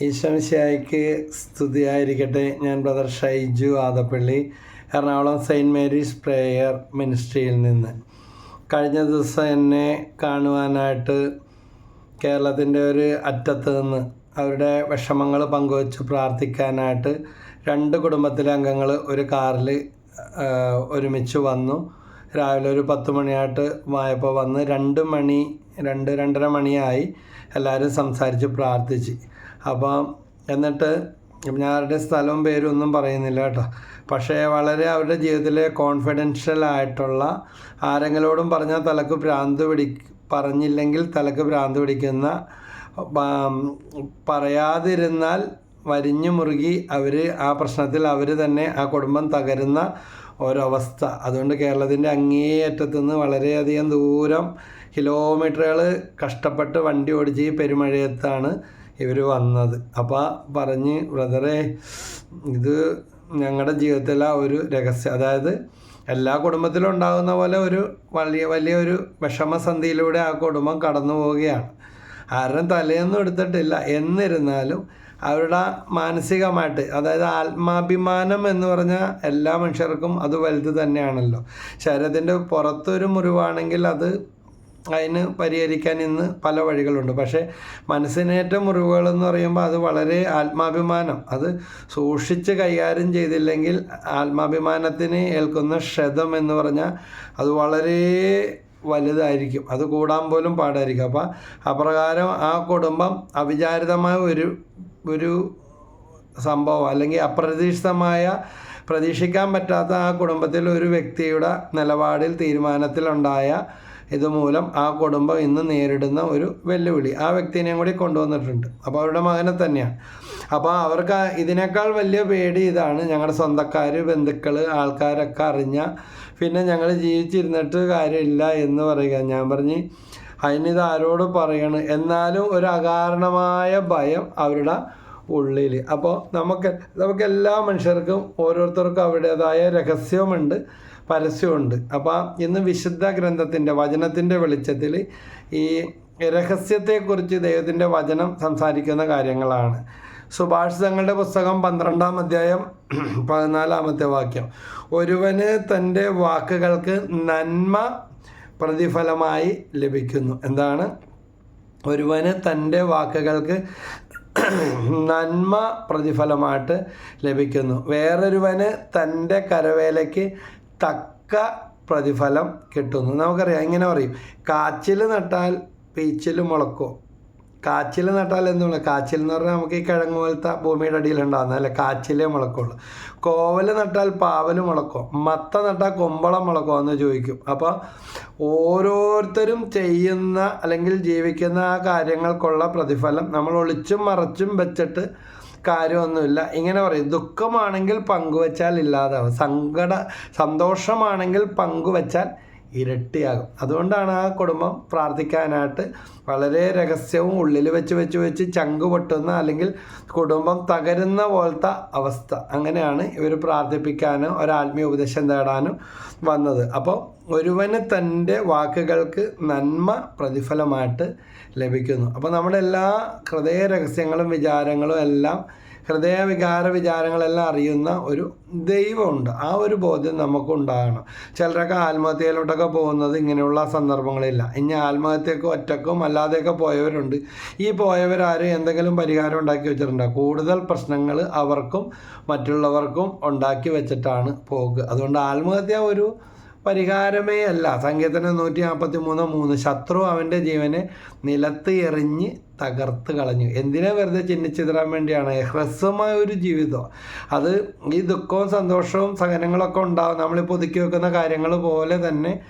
ഈശ്വമിശായിക്ക് സ്തുതിയായിരിക്കട്ടെ. ഞാൻ brother Shaiju Adappally Ernakulam saint Mary's prayer മിനിസ്ട്രിയിൽ നിന്ന്. കഴിഞ്ഞ ദിവസം എന്നെ കാണുവാനായിട്ട് കേരളത്തിന്റെ ഒരു അറ്റത്ത് നിന്ന് അവരുടെ വിഷമങ്ങൾ പങ്കുവച്ച് പ്രാർത്ഥിക്കാനായിട്ട് രണ്ട് കുടുംബത്തിലെ അംഗങ്ങൾ ഒരു കാറിൽ ഒരുമിച്ച് വന്നു. രാവിലെ ഒരു പത്ത് മണിയായിട്ട് വായപ്പോൾ വന്ന് രണ്ട് മണി രണ്ട് രണ്ടര മണിയായി എല്ലാവരും സംസാരിച്ച് പ്രാർത്ഥിച്ച്. അപ്പം എന്നിട്ട് ഞാൻ ആരുടെ സ്ഥലവും പേരും ഒന്നും പറയുന്നില്ല കേട്ടോ. പക്ഷേ വളരെ അവരുടെ ജീവിതത്തിലെ കോൺഫിഡൻഷ്യൽ ആയിട്ടുള്ള ആരെങ്കിലോടും പറഞ്ഞാൽ തലക്ക് ഭ്രാന്ത് പിടി പറഞ്ഞില്ലെങ്കിൽ തലക്ക് ഭ്രാന്ത് പിടിക്കുന്ന പറയാതിരുന്നാൽ വരിഞ്ഞു മുറുകി അവർ ആ പ്രശ്നത്തിൽ അവർ തന്നെ ആ കുടുംബം തകരുന്ന ഒരവസ്ഥ. അതുകൊണ്ട് കേരളത്തിന്റെ അങ്ങേയറ്റത്തു നിന്ന് വളരെയധികം ദൂരം കിലോമീറ്ററുകൾ കഷ്ടപ്പെട്ട് വണ്ടി ഓടിച്ച് ഈ പെരുമഴയത്താണ് ഇവർ വന്നത്. അപ്പോൾ പറഞ്ഞ് ബ്രദറെ ഇത് ഞങ്ങളുടെ ജീവിതത്തിലെ ഒരു രഹസ്യം അതായത് എല്ലാ കുടുംബത്തിലും ഉണ്ടാകുന്ന പോലെ ഒരു വലിയ വലിയൊരു വിഷമസന്ധിയിലൂടെ ആ കുടുംബം കടന്നു പോവുകയാണ്. ആരും തലയൊന്നും എടുത്തിട്ടില്ല. എന്നിരുന്നാലും അവരുടെ മാനസികമായിട്ട് അതായത് ആത്മാഭിമാനം എന്ന് പറഞ്ഞാൽ എല്ലാ മനുഷ്യർക്കും അത് വലുത് തന്നെയാണല്ലോ. ശരീരത്തിന്റെ പുറത്തൊരു മുറിവാണെങ്കിൽ അത് അതിന് പരിഹരിക്കാൻ ഇന്ന് പല വഴികളുണ്ട്. പക്ഷേ മനസ്സിനേറ്റ മുറിവുകൾ എന്ന് പറയുമ്പോൾ അത് വളരെ ആത്മാഭിമാനം. അത് സൂക്ഷിച്ച് കൈകാര്യം ചെയ്തില്ലെങ്കിൽ ആത്മാഭിമാനത്തിന് ഏൽക്കുന്ന ക്ഷതം എന്ന് പറഞ്ഞാൽ അത് വളരെ വലുതായിരിക്കും. അത് കൂടാൻ പോലും പാടായിരിക്കും. അപ്പം അപ്രകാരം ആ കുടുംബം അവിചാരിതമായ ഒരു ഒരു സംഭവം അല്ലെങ്കിൽ അപ്രതീക്ഷിതമായ പ്രതീക്ഷിക്കാൻ പറ്റാത്ത ആ കുടുംബത്തിൽ ഒരു വ്യക്തിയുടെ നിലപാടിൽ തീരുമാനത്തിലുണ്ടായ ഇതുമൂലം ആ കുടുംബം ഇന്ന് നേരിടുന്ന ഒരു വെല്ലുവിളി. ആ വ്യക്തിനെയും കൂടി കൊണ്ടുവന്നിട്ടുണ്ട്. അപ്പോൾ അവരുടെ മകനെ തന്നെയാണ്. അപ്പോൾ അവർക്ക് ഇതിനേക്കാൾ വലിയ പേടി ഇതാണ്. ഞങ്ങളുടെ സ്വന്തക്കാർ ബന്ധുക്കൾ ആൾക്കാരൊക്കെ അറിഞ്ഞ പിന്നെ ഞങ്ങൾ ജീവിച്ചിരുന്നിട്ട് കാര്യമില്ല എന്ന് പറയുക. ഞാൻ പറഞ്ഞ് അതിനിത് ആരോട് പറയണം? എന്നാലും ഒരു അകാരണമായ ഭയം അവരുടെ ഉള്ളിൽ അപ്പോൾ നമുക്ക് നമുക്ക് എല്ലാ മനുഷ്യർക്കും ഓരോരുത്തർക്കും അവരുടേതായ രഹസ്യമുണ്ട് പരസ്യമുണ്ട്. അപ്പോൾ ഇന്ന് വിശുദ്ധ ഗ്രന്ഥത്തിന്റെ വചനത്തിന്റെ വെളിച്ചത്തിൽ ഈ രഹസ്യത്തെക്കുറിച്ച് ദൈവത്തിന്റെ വചനം സംസാരിക്കുന്ന കാര്യങ്ങളാണ്. സുഭാഷിതങ്ങളുടെ പുസ്തകം പന്ത്രണ്ടാം അധ്യായം പതിനാലാമത്തെ വാക്യം. ഒരുവന് തന്റെ വാക്കുകൾക്ക് നന്മ പ്രതിഫലമായി ലഭിക്കുന്നു. എന്താണ്? ഒരുവന് തന്റെ വാക്കുകൾക്ക് നന്മ പ്രതിഫലമായിട്ട് ലഭിക്കുന്നു. വേറൊരുവന് തന്റെ കരവേലയ്ക്ക് തക്ക പ്രതിഫലം കിട്ടുന്നു. നമുക്കറിയാം ഇങ്ങനെ പറയും. കാച്ചിൽ നട്ടാൽ പീച്ചിൽ മുളക്കോ. കാച്ചിൽ നട്ടാൽ എന്തുള്ള കാച്ചിൽ എന്ന് പറഞ്ഞാൽ നമുക്ക് ഈ കിഴങ്ങ് പോലത്തെ ഭൂമിയുടെ അടിയിൽ ഉണ്ടാകുന്ന അല്ലെ? കാച്ചിലേ മുളക്കുള്ളൂ. കോവൽ നട്ടാൽ പാവൽ മുളക്കോ. മത്ത നട്ടാൽ കൊമ്പളം മുളക്കോ എന്ന് ചോദിക്കും. അപ്പോൾ ഓരോരുത്തരും ചെയ്യുന്ന അല്ലെങ്കിൽ ജീവിക്കുന്ന ആ കാര്യങ്ങൾക്കുള്ള പ്രതിഫലം നമ്മൾ ഒളിച്ചും മറച്ചും വെച്ചിട്ട് കാര്യമൊന്നുമില്ല. ഇങ്ങനെ പറയും ദുഃഖമാണെങ്കിൽ പങ്കുവച്ചാൽ ഇല്ലാതാവും. സങ്കട സന്തോഷമാണെങ്കിൽ പങ്കുവച്ചാൽ ഇരട്ടിയാകും. അതുകൊണ്ടാണ് ആ കുടുംബം പ്രാർത്ഥിക്കാനായിട്ട് വളരെ രഹസ്യവും ഉള്ളിൽ വെച്ച് വെച്ച് വെച്ച് ചങ്ക് പൊട്ടുന്ന അല്ലെങ്കിൽ കുടുംബം തകരുന്ന പോലത്തെ അവസ്ഥ. അങ്ങനെയാണ് ഇവർ പ്രാർത്ഥിപ്പിക്കാനും ഒരാത്മീയ ഉപദേശം തേടാനും വന്നത്. അപ്പോൾ ഒരുവന് തന്റെ വാക്കുകൾക്ക് നന്മ പ്രതിഫലമായിട്ട് ലഭിക്കുന്നു. അപ്പോൾ നമ്മുടെ എല്ലാ ഹൃദയ രഹസ്യങ്ങളും വിചാരങ്ങളും എല്ലാം ഹൃദയ വികാര വിചാരങ്ങളെല്ലാം അറിയുന്ന ഒരു ദൈവമുണ്ട്. ആ ഒരു ബോധ്യം നമുക്കുണ്ടാകണം. ചിലരൊക്കെ ആത്മഹത്യയിലോട്ടൊക്കെ പോകുന്നത് ഇങ്ങനെയുള്ള സന്ദർഭങ്ങളില്ല. ഇനി ആത്മഹത്യക്ക് ഒറ്റക്കും അല്ലാതെയൊക്കെ പോയവരുണ്ട്. ഈ പോയവരാരും എന്തെങ്കിലും പരിഹാരം ഉണ്ടാക്കി വെച്ചിട്ടുണ്ടോ? കൂടുതൽ പ്രശ്നങ്ങൾ അവർക്കും മറ്റുള്ളവർക്കും ഉണ്ടാക്കി വെച്ചിട്ടാണ് പോകുക. അതുകൊണ്ട് ആത്മഹത്യ ഒരു പരിഹാരമേ അല്ല. സങ്കീർത്തനം നൂറ്റി നാൽപ്പത്തി മൂന്ന്. മൂന്ന് ശത്രു അവന്റെ ജീവനെ നിലത്ത് എറിഞ്ഞ് തകർത്ത് കളഞ്ഞു. എന്തിനാ വെറുതെ ചിഹ്നിച്ചിതറാൻ വേണ്ടിയാണ്? ഹ്രസ്വമായ ഒരു ജീവിതം. അത് ഈ ദുഃഖവും സന്തോഷവും സഹനങ്ങളൊക്കെ ഉണ്ടാവും. നമ്മളിപ്പോൾ ഒതുക്കി വെക്കുന്ന കാര്യങ്ങൾ പോലെ തന്നെ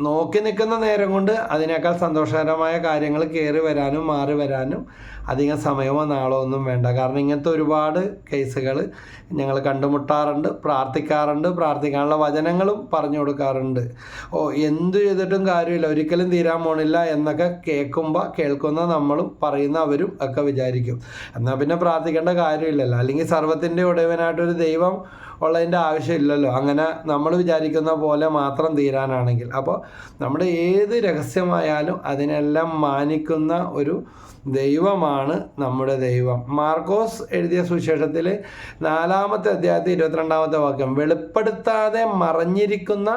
നോക്കി നിൽക്കുന്ന നേരം കൊണ്ട് അതിനേക്കാൾ സന്തോഷകരമായ കാര്യങ്ങൾ കയറി വരാനും മാറി വരാനും അധികം സമയമോ നാളോ ഒന്നും വേണ്ട. കാരണം ഇങ്ങനത്തെ ഒരുപാട് കേസുകൾ ഞങ്ങൾ കണ്ടുമുട്ടാറുണ്ട് പ്രാർത്ഥിക്കാറുണ്ട് പ്രാർത്ഥിക്കാനുള്ള വചനങ്ങളും പറഞ്ഞു കൊടുക്കാറുണ്ട്. ഓ എന്ത് ചെയ്തിട്ടും കാര്യമില്ല. ഒരിക്കലും തീരാൻ പോണില്ല എന്നൊക്കെ കേൾക്കുമ്പോൾ കേൾക്കുന്ന നമ്മളും പറയുന്ന അവരും ഒക്കെ വിചാരിക്കും. എന്നാൽ പിന്നെ പ്രാർത്ഥിക്കേണ്ട കാര്യമില്ലല്ലോ. അല്ലെങ്കിൽ സർവത്തിന്റെ ഉടയവനായിട്ടൊരു ദൈവം ഉള്ളതിന്റെ ആവശ്യമില്ലല്ലോ. അങ്ങനെ നമ്മൾ വിചാരിക്കുന്ന പോലെ മാത്രം തീരാനാണെങ്കിൽ. അപ്പോൾ നമ്മുടെ ഏത് രഹസ്യമായാലും അതിനെല്ലാം മാനിക്കുന്ന ഒരു ദൈവമാണ് നമ്മുടെ ദൈവം. മാർക്കോസ് എഴുതിയ സുശേഷത്തിൽ നാലാമത്തെ അധ്യായത്തിൽ ഇരുപത്തിരണ്ടാമത്തെ വാക്യം വെളിപ്പെടുത്താതെ മറഞ്ഞിരിക്കുന്ന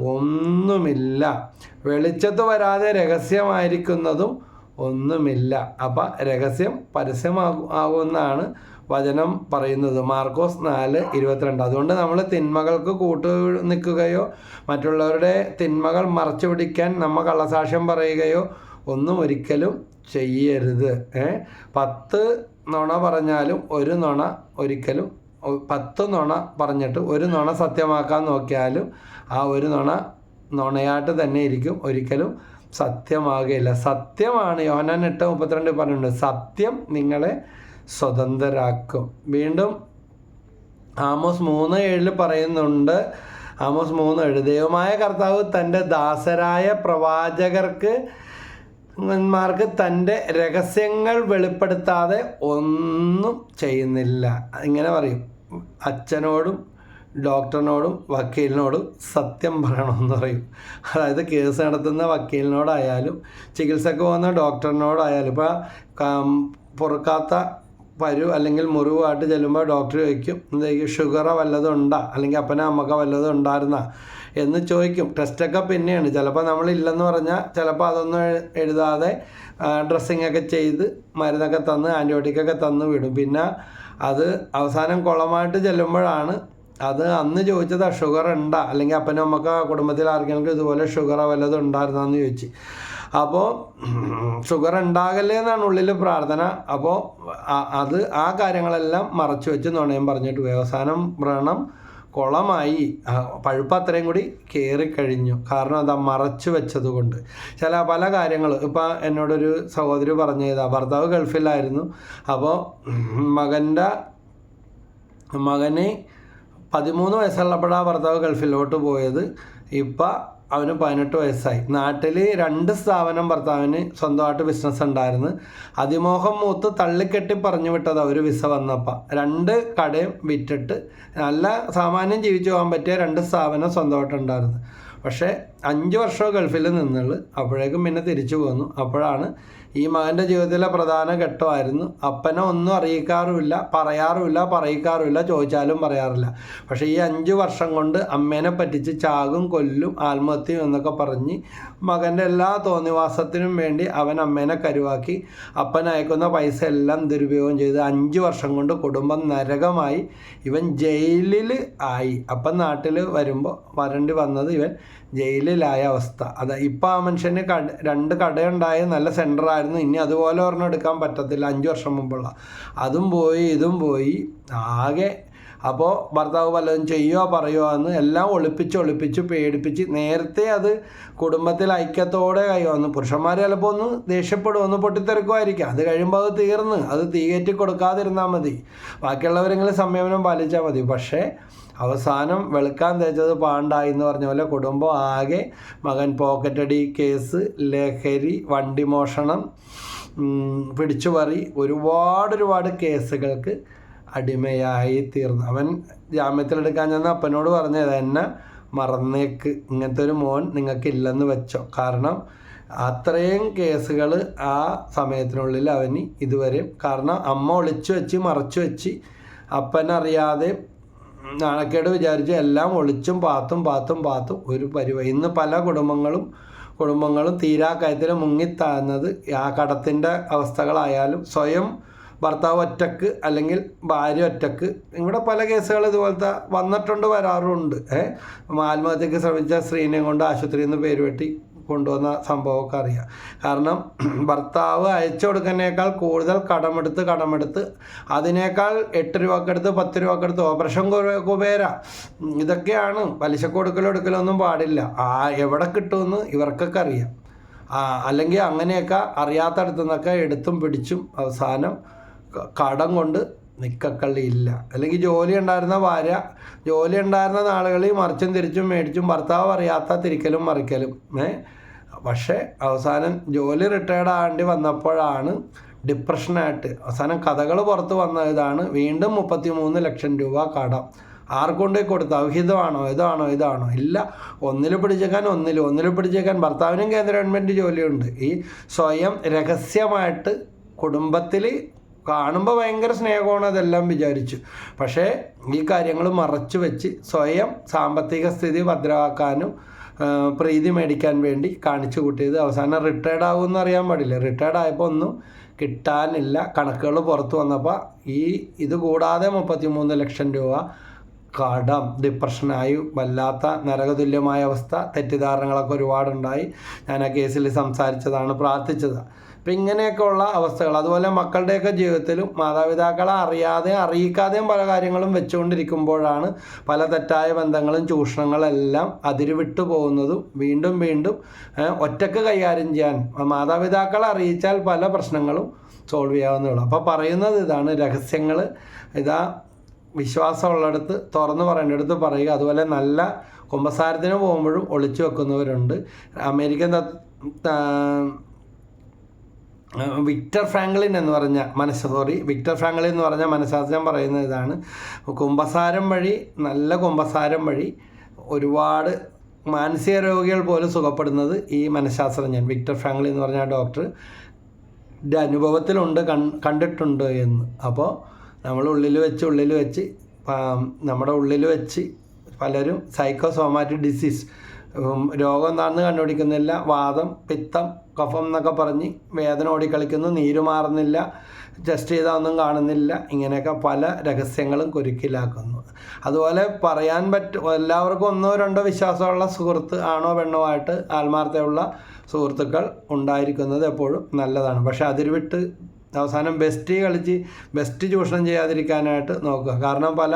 ഒന്നുമില്ല. വെളിച്ചത്ത് വരാതെ രഹസ്യമായിരിക്കുന്നതും ഒന്നുമില്ല. അപ്പം രഹസ്യം പരസ്യമാകും ആകുമെന്നാണ് വചനം പറയുന്നത്. മാർക്കോസ് നാല് ഇരുപത്തിരണ്ട്. അതുകൊണ്ട് നമ്മൾ തിന്മകൾക്ക് കൂട്ടു നിൽക്കുകയോ മറ്റുള്ളവരുടെ തിന്മകൾ മറച്ചു പിടിക്കാൻ നമ്മൾ കള്ളസാക്ഷ്യം പറയുകയോ ഒന്നും ഒരിക്കലും ചെയ്യരുത്. ഏ? പത്ത് നുണ പറഞ്ഞാലും ഒരു നുണ ഒരിക്കലും പത്ത് നുണ പറഞ്ഞിട്ട് ഒരു നുണ സത്യമാക്കാൻ നോക്കിയാലും ആ ഒരു നുണ നുണയായിട്ട് തന്നെ ഇരിക്കും. ഒരിക്കലും സത്യമാകുകയില്ല സത്യമാണ് യോഹനാൻ എട്ട് മുപ്പത്തിരണ്ട് പറഞ്ഞിട്ടുണ്ട്. സത്യം നിങ്ങളെ സ്വതന്ത്രരാക്കും. വീണ്ടും ആമോസ് മൂന്ന് ഏഴിൽ പറയുന്നുണ്ട് ആമോസ് മൂന്ന് ഏഴ് ദൈവമായ കർത്താവ് തന്റെ ദാസരായ പ്രവാചകർക്ക് മാർക്ക് തന്റെ രഹസ്യങ്ങൾ വെളിപ്പെടുത്താതെ ഒന്നും ചെയ്യുന്നില്ല. ഇങ്ങനെ പറയും. അച്ഛനോടും ഡോക്ടറിനോടും വക്കീലിനോടും സത്യം പറയണമെന്ന് പറയും. അതായത് കേസ് നടത്തുന്ന വക്കീലിനോടായാലും ചികിത്സക്ക് പോകുന്ന ഡോക്ടറിനോടായാലും ഇപ്പോൾ പൊറുക്കാത്ത പരു അല്ലെങ്കിൽ മുറിവായിട്ട് ചെല്ലുമ്പോൾ ഡോക്ടർ ചോദിക്കും എന്തെങ്കിലും ഷുഗറോ വല്ലതും ഉണ്ടാ? അല്ലെങ്കിൽ അപ്പനോ അമ്മക്കോ വല്ലതും ഉണ്ടായിരുന്ന? എന്ന് ചോദിക്കും. ടെസ്റ്റൊക്കെ പിന്നെയാണ്. ചിലപ്പോൾ നമ്മളില്ലെന്ന് പറഞ്ഞാൽ ചിലപ്പോൾ അതൊന്നും എഴുതാതെ ഡ്രസ്സിങ് ഒക്കെ ചെയ്ത് മരുന്നൊക്കെ തന്ന് ആന്റിബയോട്ടിക്കൊക്കെ തന്ന് വിടും. പിന്നെ അത് അവസാനം കുളമായിട്ട് ചെല്ലുമ്പോഴാണ് അത് അന്ന് ചോദിച്ചത് ഷുഗർ ഉണ്ടാ? അല്ലെങ്കിൽ അപ്പനും അമ്മയ്ക്ക് കുടുംബത്തിൽ ആർക്കെങ്കിലും ഇതുപോലെ ഷുഗറോ വല്ലതും ഉണ്ടായിരുന്നെന്ന് ചോദിച്ചു. അപ്പോൾ ഷുഗർ ഉണ്ടാകല്ലേ എന്നാണ് ഉള്ളിൽ പ്രാർത്ഥന അപ്പോൾ അത് ആ കാര്യങ്ങളെല്ലാം മറച്ചു വെച്ച് നുണയും പറഞ്ഞിട്ട് അവസാനം വ്രണം കുളമായി. പഴുപ്പ് അത്രയും കൂടി കയറിക്കഴിഞ്ഞു കാരണം അതാ മറച്ചു വെച്ചത് കൊണ്ട്. ചില പല കാര്യങ്ങൾ ഇപ്പം എന്നോടൊരു സഹോദരി പറഞ്ഞു ചെയ്താൽ ഭർത്താവ് ഗൾഫിലായിരുന്നു. അപ്പോൾ മകന്റെ മകനെ പതിമൂന്ന് വയസ്സുള്ളപ്പോഴാണ് ഭർത്താവ് ഗൾഫിലോട്ട് പോയത്. ഇപ്പം അവന് പതിനെട്ട് വയസ്സായി. നാട്ടിൽ രണ്ട് സ്ഥാപനം ഭർത്താവിന് സ്വന്തമായിട്ട് ബിസിനസ് ഉണ്ടായിരുന്നു. അതിമോഹം മൂത്ത് തള്ളിക്കെട്ടി പറഞ്ഞു വിട്ടത് ഒരു വിസ വന്നപ്പോൾ രണ്ട് കടയും വിറ്റിട്ട് നല്ല സാമാന്യം ജീവിച്ചു പോകാൻ പറ്റിയ രണ്ട് സ്ഥാപനം സ്വന്തമായിട്ടുണ്ടായിരുന്നു. പക്ഷേ അഞ്ച് വർഷം ഗൾഫിൽ നിന്നുള്ളു. അപ്പോഴേക്കും പിന്നെ തിരിച്ചു പോന്നു. അപ്പോഴാണ് ഈ മകന്റെ ജീവിതത്തിലെ പ്രധാന ഘട്ടമായിരുന്നു. അപ്പനെ ഒന്നും അറിയിക്കാറുമില്ല പറയാറുമില്ല പറയിക്കാറുമില്ല ചോദിച്ചാലും പറയാറില്ല. പക്ഷേ ഈ അഞ്ച് വർഷം കൊണ്ട് അമ്മേനെ പറ്റിച്ച് ചാകും കൊല്ലും ആത്മഹത്യയും എന്നൊക്കെ പറഞ്ഞ് മകന്റെ എല്ലാ തോന്നിവാസത്തിനും വേണ്ടി അവൻ അമ്മേനെ കരുവാക്കി അപ്പൻ അയക്കുന്ന പൈസ എല്ലാം ദുരുപയോഗം ചെയ്ത് അഞ്ച് വർഷം കൊണ്ട് കുടുംബം നരകമായി ഇവൻ ജയിലിൽ ആയി. അപ്പം നാട്ടിൽ വരുമ്പോൾ വരണ്ടി വന്നത് ഇവൻ ജയിലിലായ അവസ്ഥ. അത് ഇപ്പം ആ മനുഷ്യന് കട രണ്ട് കടയുണ്ടായ നല്ല സെന്ററായിരുന്നു ഇനി അതുപോലെ ഒരെണ്ണം എടുക്കാൻ പറ്റത്തില്ല അഞ്ച് വർഷം മുമ്പുള്ള. അതും പോയി ഇതും പോയി. ആകെ അപ്പോൾ ഭർത്താവ് വല്ലതും ചെയ്യുമോ പറയുമോ എന്ന് എല്ലാം ഒളിപ്പിച്ച് ഒളിപ്പിച്ച് പേടിപ്പിച്ച് നേരത്തെ അത് കുടുംബത്തിൽ ഐക്യത്തോടെ കൈ വന്നു പുരുഷന്മാർ ചിലപ്പോൾ ഒന്ന് ദേഷ്യപ്പെടും ഒന്ന് പൊട്ടിത്തെറുക്കുമായിരിക്കും. അത് കഴിയുമ്പോൾ അത് തീർന്ന്. അത് തീകറ്റി കൊടുക്കാതിരുന്നാൽ മതി. ബാക്കിയുള്ളവരെങ്കിലും സംയമനം പാലിച്ചാൽ മതി. പക്ഷേ അവസാനം വെളുക്കാൻ തേച്ചത് പാണ്ടായി എന്ന് പറഞ്ഞ പോലെ കുടുംബം ആകെ മകൻ പോക്കറ്റടി കേസ് ലഹരി വണ്ടി മോഷണം പിടിച്ചുപറി ഒരുപാട് ഒരുപാട് കേസുകൾക്ക് അടിമയായി തീർന്നു. അവൻ ജാമ്യത്തിലെടുക്കാൻ ചെന്ന അപ്പനോട് പറഞ്ഞത് എന്നെ മറന്നേക്ക്. ഇങ്ങനത്തെ ഒരു മോൻ നിങ്ങൾക്കില്ലെന്ന് വെച്ചോ. കാരണം അത്രയും കേസുകൾ ആ സമയത്തിനുള്ളിൽ അവന് ഇതുവരെ കാരണം അമ്മ ഒളിച്ചു വെച്ച് മറച്ചു വെച്ച് അപ്പനറിയാതെ നാണക്കേട് വിചാരിച്ച് എല്ലാം ഒളിച്ചും പാത്തും പാത്തും പാത്തും ഒരു പരിവ ഇന്ന് പല കുടുംബങ്ങളും കുടുംബങ്ങളും തീരാക്കയത്തിൽ മുങ്ങിത്താഴ്ന്നത് ആ കടത്തിന്റെ അവസ്ഥകളായാലും സ്വയം ഭർത്താവ് ഒറ്റയ്ക്ക് അല്ലെങ്കിൽ ഭാര്യ ഒറ്റയ്ക്ക് ഇവിടെ പല കേസുകൾ ഇതുപോലത്തെ വന്നിട്ടുണ്ട് വരാറുണ്ട്. ഏഹ് ആത്മഹത്യക്ക് ശ്രമിച്ച സ്ത്രീനെയും കൊണ്ട് ആശുപത്രിയിൽ നിന്ന് പേര് വെട്ടി കൊണ്ടുവന്ന സംഭവമൊക്കെ അറിയാം. കാരണം ഭർത്താവ് അയച്ചു കൊടുക്കുന്നതിനേക്കാൾ കൂടുതൽ കടമെടുത്ത് കടമെടുത്ത് അതിനേക്കാൾ എട്ട് രൂപക്കെടുത്ത് പത്ത് രൂപക്കെടുത്ത് ഓപ്പറേഷൻ കുബേര. ഇതൊക്കെയാണ് പലിശ കൊടുക്കലോ എടുക്കലൊന്നും പാടില്ല. ആ എവിടെ കിട്ടുമെന്ന് ഇവർക്കൊക്കെ അറിയാം. അല്ലെങ്കിൽ അങ്ങനെയൊക്കെ അറിയാത്തടത്തു നിന്നൊക്കെ എടുത്തും പിടിച്ചും അവസാനം കടം കൊണ്ട് നിക്കക്കള്ളി ഇല്ല അല്ലെങ്കിൽ ജോലി ഉണ്ടായിരുന്ന ഭാര്യ ജോലി ഉണ്ടായിരുന്ന നാളുകളിൽ മറിച്ചും തിരിച്ചും മേടിച്ചും ഭർത്താവ് അറിയാത്ത തിരിക്കലും മറിക്കലും ഏ? പക്ഷേ അവസാനം ജോലി റിട്ടയർഡ് ആകേണ്ടി വന്നപ്പോഴാണ് ഡിപ്രഷനായിട്ട് അവസാനം കഥകൾ പുറത്ത് വന്ന ഇതാണ്. വീണ്ടും മുപ്പത്തി മൂന്ന് ലക്ഷം രൂപ കടം. ആർക്കൊണ്ടേ കൊടുത്തു അവഹിതമാണോ ഇതാണോ ഇതാണോ? ഇല്ല. ഒന്നിൽ പിടിച്ചേക്കാൻ ഒന്നിൽ ഒന്നിൽ പിടിച്ചേക്കാൻ ഭർത്താവിനും കേന്ദ്ര ഗവൺമെന്റ് ജോലിയുണ്ട്. ഈ സ്വയം രഹസ്യമായിട്ട് കുടുംബത്തിൽ കാണുമ്പോൾ ഭയങ്കര സ്നേഹമാണ് അതെല്ലാം വിചാരിച്ചു. പക്ഷേ ഈ കാര്യങ്ങൾ മറച്ചു വെച്ച് സ്വയം സാമ്പത്തിക സ്ഥിതി ഭദ്രമാക്കാനും പ്രീതി മേടിക്കാൻ വേണ്ടി കാണിച്ചു കൂട്ടിയത്. അവസാനം റിട്ടയർഡ് ആകുമെന്ന് അറിയാൻ പാടില്ല. റിട്ടയർഡ് ആയപ്പോൾ ഒന്നും കിട്ടാനില്ല. കണക്കുകൾ പുറത്തു വന്നപ്പോൾ ഈ ഇത് കൂടാതെ മുപ്പത്തി മൂന്ന് ലക്ഷം രൂപ കടം ഡിപ്രഷനായി വല്ലാത്ത നരകതുല്യമായ അവസ്ഥ തെറ്റിദ്ധാരണകളൊക്കെ ഒരുപാടുണ്ടായി. ഞാൻ ആ കേസിൽ സംസാരിച്ചതാണ് പ്രാർത്ഥിച്ചത്. അപ്പം ഇങ്ങനെയൊക്കെയുള്ള അവസ്ഥകൾ. അതുപോലെ മക്കളുടെയൊക്കെ ജീവിതത്തിലും മാതാപിതാക്കളെ അറിയാതെ അറിയിക്കാതെയും പല കാര്യങ്ങളും വെച്ചുകൊണ്ടിരിക്കുമ്പോഴാണ് പല തെറ്റായ ബന്ധങ്ങളും ചൂഷണങ്ങളെല്ലാം അതിരുവിട്ടു പോകുന്നതും വീണ്ടും വീണ്ടും ഒറ്റയ്ക്ക് കൈകാര്യം ചെയ്യാൻ മാതാപിതാക്കളെ അറിയിച്ചാൽ പല പ്രശ്നങ്ങളും സോൾവ് ചെയ്യാവുന്നതുള്ളൂ അപ്പോൾ പറയുന്നത് ഇതാണ് രഹസ്യങ്ങൾ ഇതാ വിശ്വാസമുള്ളിടത്ത് തുറന്നു പറയേണ്ടടുത്ത് പറയുക. അതുപോലെ നല്ല കുമ്പസാരത്തിന് പോകുമ്പോഴും ഒളിച്ചു വെക്കുന്നവരുണ്ട്. അമേരിക്കൻ വിക്ടർ ഫ്രാങ്ക്ലിൻ എന്ന് പറഞ്ഞ മനസ്സ് സോറി വിക്ടർ ഫ്രാങ്ക്ലിൻ എന്ന് പറഞ്ഞ മനഃശാസ്ത്രം പറയുന്ന ഇതാണ്. കുംഭസാരം വഴി നല്ല കുംഭസാരം വഴി ഒരുപാട് മാനസിക രോഗികൾ പോലും സുഖപ്പെടുന്നത് ഈ മനഃശാസ്ത്രജ്ഞൻ വിക്ടർ ഫ്രാങ്ക്ലിൻ എന്ന് പറഞ്ഞ ഡോക്ടർ അനുഭവത്തിലുണ്ട് കണ്ടിട്ടുണ്ട് എന്ന്. അപ്പോൾ നമ്മൾ ഉള്ളിൽ വെച്ച് ഉള്ളിൽ വെച്ച് നമ്മുടെ ഉള്ളിൽ വെച്ച് പലരും സൈക്കോസോമാറ്റിക് ഡിസീസ് രോഗം എന്താണെന്ന് കണ്ടുപിടിക്കുന്നില്ല. വാദം പിത്തം കഫം എന്നൊക്കെ പറഞ്ഞ് വേദന ഓടിക്കളിക്കുന്നു. നീര് മാറുന്നില്ല. ടെസ്റ്റ് ചെയ്താൽ ഒന്നും കാണുന്നില്ല. ഇങ്ങനെയൊക്കെ പല രഹസ്യങ്ങളും കുരുക്കിലാക്കുന്നു. അതുപോലെ പറയാൻ പറ്റും എല്ലാവർക്കും ഒന്നോ രണ്ടോ വിശ്വാസമുള്ള സുഹൃത്ത് ആണോ പെണ്ണോ ആയിട്ട് ആത്മാർത്ഥയുള്ള സുഹൃത്തുക്കൾ ഉണ്ടായിരിക്കുന്നത് എപ്പോഴും നല്ലതാണ്. പക്ഷെ അതിൽ വിട്ട് അവസാനം ബെസ്റ്റ് കളിച്ച് ബെസ്റ്റ് ചൂഷണം ചെയ്യാതിരിക്കാനായിട്ട് നോക്കുക. കാരണം പല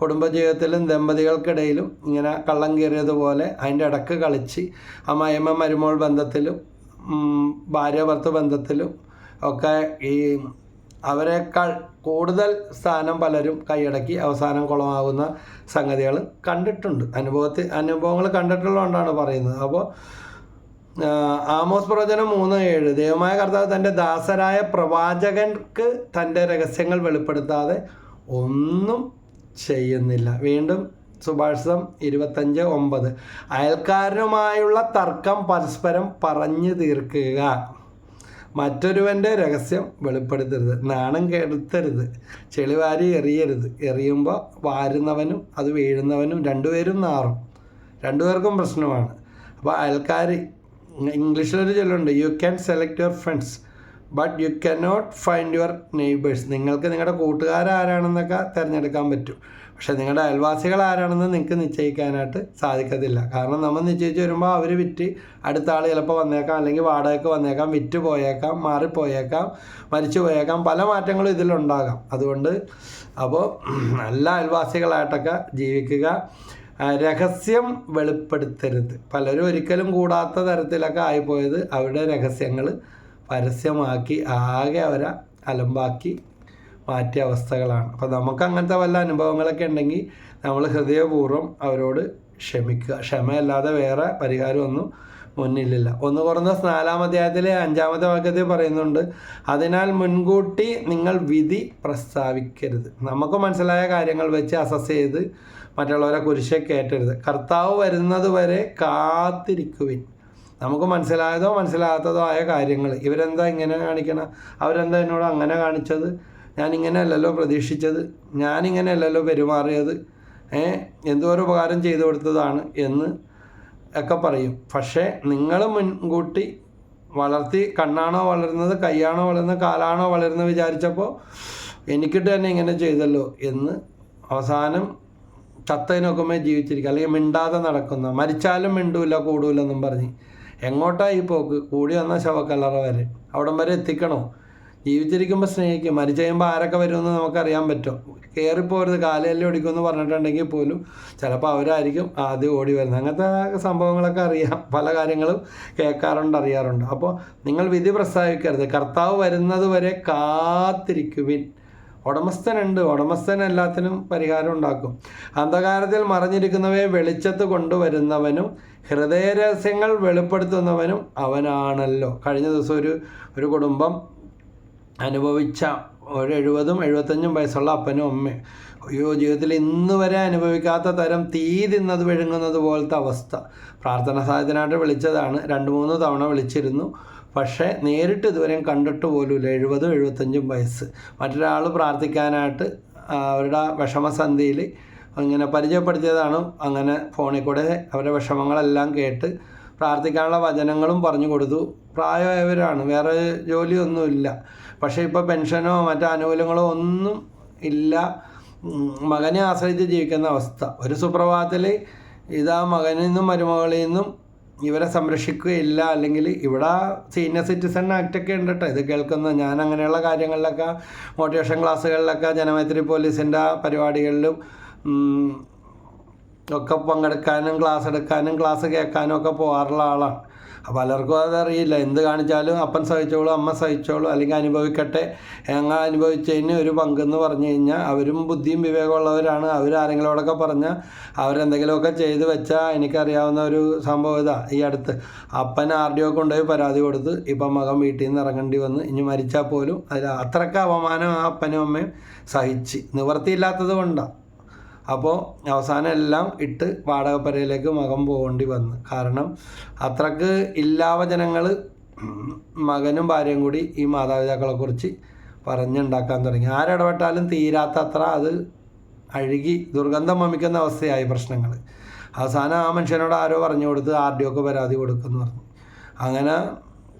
കുടുംബജീവിതത്തിലും ദമ്പതികൾക്കിടയിലും ഇങ്ങനെ കള്ളം കയറിയതുപോലെ അതിന്റെ ഇടയ്ക്ക് കളിച്ച് അമ്മായിയമ്മ മരുമോൾ ബന്ധത്തിലും ഭാര്യ ഭർത്ത ബന്ധത്തിലും ഒക്കെ ഈ അവരെക്കാൾ കൂടുതൽ സ്ഥാനം പലരും കൈയടക്കി അവസാനം കുളമാകുന്ന സംഗതികൾ കണ്ടിട്ടുണ്ട്. അനുഭവത്തിൽ അനുഭവങ്ങൾ കണ്ടിട്ടുള്ളതുകൊണ്ടാണ് പറയുന്നത്. അപ്പോൾ ആമോസ് പ്രവചനം മൂന്ന് ഏഴ്. ദൈവമായ കർത്താവ് തന്റെ ദാസരായ പ്രവാചകൻക്ക് തന്റെ രഹസ്യങ്ങൾ വെളിപ്പെടുത്താതെ ഒന്നും ചെയ്യുന്നില്ല. വീണ്ടും സുഭാഷിതം ഇരുപത്തഞ്ച് ഒമ്പത്. അയൽക്കാരനുമായുള്ള തർക്കം പരസ്പരം പറഞ്ഞു തീർക്കുക. മറ്റൊരുവന്റെ രഹസ്യം വെളിപ്പെടുത്തരുത്. നാണം കെടുത്തരുത്. ചെളിവാരി എറിയരുത്. എറിയുമ്പോൾ വാരുന്നവനും അത് വീഴുന്നവനും രണ്ടുപേരും നാറും. രണ്ടുപേർക്കും പ്രശ്നമാണ്. അപ്പോൾ അയൽക്കാർ ഇംഗ്ലീഷിലൊരു ചൊല്ലുണ്ട് you can select your friends but you can not find your neighbours നിങ്ങൾക്ക് നിങ്ങളുടെ കൂട്ടുകാരാരാണെന്നൊക്കെ തിരഞ്ഞെടുക്കാൻ പറ്റും. പക്ഷേ നിങ്ങളുടെ അയൽവാസികൾ ആരാണെന്ന് നിങ്ങൾക്ക് നിശ്ചയിക്കാനായിട്ട് സാധിക്കത്തില്ല. കാരണം നമ്മൾ നിശ്ചയിച്ച് വരുമ്പോൾ അവർ വിറ്റ് അടുത്ത ആൾ ചിലപ്പോൾ വന്നേക്കാം അല്ലെങ്കിൽ വാടകയ്ക്ക് വന്നേക്കാം വിറ്റ് പോയേക്കാം മാറിപ്പോയേക്കാം മരിച്ചു പോയേക്കാം പല മാറ്റങ്ങളും ഇതിലുണ്ടാകാം. അതുകൊണ്ട് അപ്പോൾ നല്ല അയൽവാസികളായിട്ടൊക്കെ ജീവിക്കുക. രഹസ്യം വെളിപ്പെടുത്തരുത്. പലരും ഒരിക്കലും കൂടാത്ത തരത്തിലൊക്കെ ആയിപ്പോയത് അവരുടെ രഹസ്യങ്ങൾ പരസ്യമാക്കി ആകെ അവരെ അലമ്പാക്കി മാറ്റിയ അവസ്ഥകളാണ്. അപ്പോൾ നമുക്ക് അങ്ങനത്തെ വല്ല അനുഭവങ്ങളൊക്കെ ഉണ്ടെങ്കിൽ നമ്മൾ ഹൃദയപൂർവം അവരോട് ക്ഷമിക്കുക. ക്ഷമയല്ലാതെ വേറെ പരിഹാരമൊന്നും മുന്നിലില്ല. ഒന്ന് കുറഞ്ഞ നാലാം അധ്യായത്തിലെ അഞ്ചാമത്തെ വാക്യത്തിൽ പറയുന്നുണ്ട് അതിനാൽ മുൻകൂട്ടി നിങ്ങൾ വിധി പ്രസ്താവിക്കരുത്. നമുക്ക് മനസ്സിലായ കാര്യങ്ങൾ വെച്ച് അസസ് ചെയ്ത് മറ്റുള്ളവരെ കുരിശെ കയറ്റരുത് കർത്താവ് വരുന്നത് വരെ കാത്തിരിക്കുവിൻ. നമുക്ക് മനസ്സിലായതോ മനസ്സിലാകാത്തതോ ആയ കാര്യങ്ങൾ. ഇവരെന്താ ഇങ്ങനെ കാണിക്കണം? അവരെന്താ എന്നോട് അങ്ങനെ കാണിച്ചത്? ഞാനിങ്ങനെയല്ലല്ലോ പ്രതീക്ഷിച്ചത്? ഞാനിങ്ങനെയല്ലല്ലോ പെരുമാറിയത്? എന്തോ ഒരു ഉപകാരം ചെയ്തു കൊടുത്തതാണ് എന്ന് ഒക്കെ പറയും. പക്ഷേ നിങ്ങൾ മുൻകൂട്ടി വളർത്തി കണ്ണാണോ വളരുന്നത് കൈയാണോ വളരുന്നത് കാലാണോ വളരുന്നത് വിചാരിച്ചപ്പോൾ എനിക്കിട്ട് തന്നെ ഇങ്ങനെ ചെയ്തല്ലോ എന്ന് അവസാനം ചത്തതിനൊക്കെ ജീവിച്ചിരിക്കുക. അല്ലെങ്കിൽ മിണ്ടാതെ നടക്കുന്ന മരിച്ചാലും മിണ്ടൂല കൂടൂലെന്നും പറഞ്ഞ് എങ്ങോട്ടായി പോക്ക്? കൂടി വന്ന ശവക്കല്ലറ വരെ. അവിടം വരെ എത്തിക്കണോ? ജീവിച്ചിരിക്കുമ്പോൾ സ്നേഹിക്കും. മരിച്ചു കഴിയുമ്പോൾ ആരൊക്കെ വരുമെന്ന് നമുക്കറിയാൻ പറ്റും. കയറിപ്പോരുത് കാലയല്ലേ ഓടിക്കുമെന്ന് പറഞ്ഞിട്ടുണ്ടെങ്കിൽ പോലും ചിലപ്പോൾ അവരായിരിക്കും ആദ്യം ഓടി വരുന്നത്. അങ്ങനത്തെ സംഭവങ്ങളൊക്കെ അറിയാം. പല കാര്യങ്ങളും കേൾക്കാറുണ്ട് അറിയാറുണ്ട്. അപ്പോൾ നിങ്ങൾ വിധി പ്രസ്താവിക്കരുത്. കർത്താവ് വരുന്നത് വരെ കാത്തിരിക്കുവിൻ. ഉടമസ്ഥനുണ്ട്. ഉടമസ്ഥൻ എല്ലാത്തിനും പരിഹാരം ഉണ്ടാക്കും. അന്ധകാരത്തിൽ മറഞ്ഞിരിക്കുന്നവയെ വെളിച്ചത്ത് കൊണ്ടുവരുന്നവനും ഹൃദയരഹസ്യങ്ങൾ വെളിപ്പെടുത്തുന്നവനും അവനാണല്ലോ. കഴിഞ്ഞ ദിവസം ഒരു ഒരു കുടുംബം അനുഭവിച്ച ഒരു എഴുപതും എഴുപത്തഞ്ചും വയസ്സുള്ള അപ്പനും അമ്മയും. അയ്യോ ജീവിതത്തിൽ ഇന്ന് വരെ അനുഭവിക്കാത്ത തരം തീ തിന്നത് വിഴുങ്ങുന്നത് പോലത്തെ അവസ്ഥ. പ്രാർത്ഥന സഹായത്തിനായിട്ട് വിളിച്ചതാണ്. രണ്ട് മൂന്ന് തവണ വിളിച്ചിരുന്നു. പക്ഷേ നേരിട്ട് ഇതുവരെയും കണ്ടിട്ട് പോലുമില്ല. എഴുപതും എഴുപത്തഞ്ചും വയസ്സ്. മറ്റൊരാൾ പ്രാർത്ഥിക്കാനായിട്ട് അവരുടെ വിഷമസന്ധിയിൽ അങ്ങനെ പരിചയപ്പെടുത്തിയതാണ്. അങ്ങനെ ഫോണിൽ കൂടെ അവരുടെ വിഷമങ്ങളെല്ലാം കേട്ട് പ്രാർത്ഥിക്കാനുള്ള വചനങ്ങളും പറഞ്ഞു കൊടുത്തു. പ്രായമായവരാണ് വേറെ ജോലിയൊന്നുമില്ല. പക്ഷേ ഇപ്പോൾ പെൻഷനോ മറ്റു ആനുകൂല്യങ്ങളോ ഒന്നും ഇല്ല. മകനെ ആശ്രയിച്ച് ജീവിക്കുന്ന അവസ്ഥ. ഒരു സുപ്രഭാതത്തിൽ ഇതാ മകനിൽ നിന്നും മരുമകളിൽ നിന്നും ഇവരെ സംരക്ഷിക്കുകയില്ല. അല്ലെങ്കിൽ ഇവിടെ സീനിയർ സിറ്റിസൺ ആക്റ്റൊക്കെ ഉണ്ട് കേട്ടോ ഇത് കേൾക്കുന്ന ഞാൻ അങ്ങനെയുള്ള കാര്യങ്ങളിലൊക്കെ മോട്ടിവേഷൻ ക്ലാസ്സുകളിലൊക്കെ ജനമൈത്രി പോലീസിന്റെ പരിപാടികളിലും ഒക്കെ പങ്കെടുക്കാനും ക്ലാസ് എടുക്കാനും ക്ലാസ് കേൾക്കാനും ഒക്കെ പോകാറുള്ള ആളാണ്. അപ്പോൾ പലർക്കും അതറിയില്ല. എന്ത് കാണിച്ചാലും അപ്പൻ സഹിച്ചോളൂ അമ്മ സഹിച്ചോളൂ അല്ലെങ്കിൽ അനുഭവിക്കട്ടെ. ഞങ്ങൾ അനുഭവിച്ചതിന് ഒരു പങ്കെന്ന് പറഞ്ഞു കഴിഞ്ഞാൽ അവരും ബുദ്ധിയും വിവേകമുള്ളവരാണ്. അവർ ആരെങ്കിലോടൊക്കെ പറഞ്ഞാൽ അവരെന്തെങ്കിലുമൊക്കെ ചെയ്ത് വെച്ചാൽ എനിക്കറിയാവുന്ന ഒരു സംഭവം ഇതാ ഈ അടുത്ത്. അപ്പൻ ആർ ഡി ഒ കൊണ്ടുപോയി പരാതി കൊടുത്ത് ഇപ്പം മകൻ വീട്ടിൽ നിന്ന് ഇറങ്ങേണ്ടി വന്ന് ഇനി മരിച്ചാൽ പോലും അതിൽ അത്രയ്ക്ക് അപമാനം ആ അപ്പനും അമ്മയും സഹിച്ച്. നിവർത്തിയില്ലാത്തത് കൊണ്ടാണ്. അപ്പോൾ അവസാനം എല്ലാം ഇട്ട് വാടകപ്പരയിലേക്ക് മകൻ പോകേണ്ടി വന്നു. കാരണം അത്രയ്ക്ക് ഇല്ലാവചനങ്ങൾ മകനും ഭാര്യയും കൂടി ഈ മാതാപിതാക്കളെക്കുറിച്ച് പറഞ്ഞുണ്ടാക്കാൻ തുടങ്ങി. ആരിടപെട്ടാലും തീരാത്ത അത്ര അത് അഴുകി ദുർഗന്ധം വമിക്കുന്ന അവസ്ഥയായി പ്രശ്നങ്ങൾ. അവസാനം ആ മനുഷ്യനോട് ആരോ പറഞ്ഞു കൊടുത്ത് ആർ ഡി ഒക്കെ പരാതി കൊടുക്കുമെന്ന് പറഞ്ഞു. അങ്ങനെ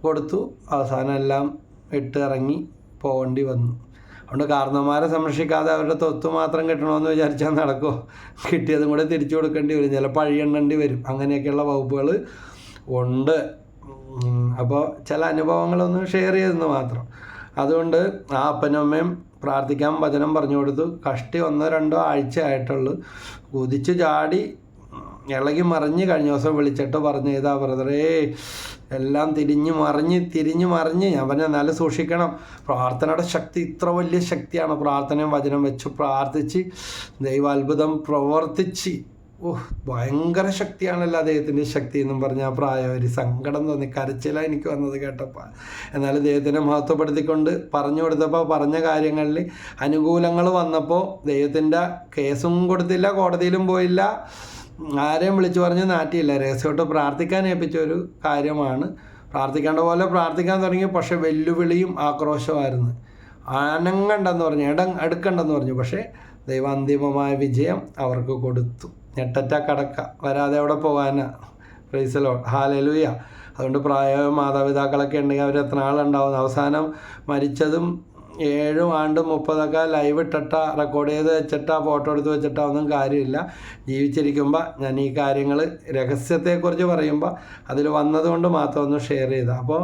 കൊടുത്തു. അവസാനം എല്ലാം ഇട്ട് ഇറങ്ങി പോകേണ്ടി വന്നു. അതുകൊണ്ട് കാരണന്മാരെ സംരക്ഷിക്കാതെ അവരുടെ തൊത്ത് മാത്രം കിട്ടണമെന്ന് വിചാരിച്ചാൽ നടക്കുമോ കിട്ടിയതും കൂടെ തിരിച്ചു കൊടുക്കേണ്ടി വരും. ചിലപ്പോൾ അഴിയണ്ണേണ്ടി വരും. അങ്ങനെയൊക്കെയുള്ള വകുപ്പുകൾ ഉണ്ട്. അപ്പോൾ ചില അനുഭവങ്ങളൊന്ന് ഷെയർ ചെയ്തെന്ന് മാത്രം. അതുകൊണ്ട് ആ അപ്പനും അമ്മയും പ്രാർത്ഥിക്കാൻ വചനം പറഞ്ഞു കൊടുത്തു. കഷ്ടി ഒന്നോ രണ്ടോ ആഴ്ച ആയിട്ടുള്ളൂ കുതിച്ചു ചാടി ഇളകി മറിഞ്ഞ് കഴിഞ്ഞ ദിവസം വിളിച്ചിട്ട് പറഞ്ഞു ഏതാ ബ്രദറേ എല്ലാം തിരിഞ്ഞ് മറിഞ്ഞ് തിരിഞ്ഞ് മറിഞ്ഞ് ഞാൻ പറഞ്ഞ നല്ല സൂക്ഷിക്കണം. പ്രാർത്ഥനയുടെ ശക്തി ഇത്ര വലിയ ശക്തിയാണ്. പ്രാർത്ഥനയും വചനം വെച്ച് പ്രാർത്ഥിച്ച് ദൈവാത്ഭുതം പ്രവർത്തിച്ച്. ഓഹ് ഭയങ്കര ശക്തിയാണല്ലോ അദ്ദേഹത്തിന്റെ ശക്തി എന്നും പറഞ്ഞ ആ പ്രായം ഒരു സങ്കടം തോന്നി കരച്ചിലാണ് എനിക്ക് വന്നത് കേട്ടപ്പോൾ. എന്നാൽ ദൈവത്തിനെ മഹത്വപ്പെടുത്തിക്കൊണ്ട് പറഞ്ഞു കൊടുത്തപ്പോൾ പറഞ്ഞ കാര്യങ്ങളിൽ അനുകൂലങ്ങൾ വന്നപ്പോൾ ദൈവത്തിന്റെ കേസും കൊടുത്തില്ല കോടതിയിലും പോയില്ല. ആരെയും വിളിച്ചു പറഞ്ഞ് നാറ്റിയില്ല. രഹസ്യമായിട്ട് പ്രാർത്ഥിക്കാൻ ഏൽപ്പിച്ച ഒരു കാര്യമാണ്. പ്രാർത്ഥിക്കേണ്ട പോലെ പ്രാർത്ഥിക്കാൻ തുടങ്ങി. പക്ഷേ വെല്ലുവിളിയും ആക്രോശമായിരുന്നു അനങ്ങണ്ടെന്ന് പറഞ്ഞു ഇട എടുക്കണ്ടെന്ന് പറഞ്ഞു. പക്ഷേ ദൈവം ദൈവാന്തിമമായ വിജയം അവർക്ക് കൊടുത്തു. ഞെട്ടറ്റ കടക്ക വരാതെ അവിടെ പോകാനാ? പ്രൈസലോ ഹാലലുയ അതുകൊണ്ട് പ്രായ മാതാപിതാക്കളൊക്കെ ഉണ്ടെങ്കിൽ അവർ എത്ര നാളുണ്ടാവും? അവസാനം മരിച്ചതും ഏഴും ആണ്ടും മുപ്പതൊക്കെ ലൈവ് ഇട്ടിട്ട റെക്കോർഡ് ചെയ്ത് വെച്ചിട്ടാ ഫോട്ടോ എടുത്ത് വെച്ചിട്ടാ ഒന്നും കാര്യമില്ല. ജീവിച്ചിരിക്കുമ്പോൾ ഞാൻ ഈ കാര്യങ്ങൾ രഹസ്യത്തെക്കുറിച്ച് പറയുമ്പോൾ അതിൽ വന്നതുകൊണ്ട് മാത്രം ഒന്ന് ഷെയർ ചെയ്താൽ അപ്പോൾ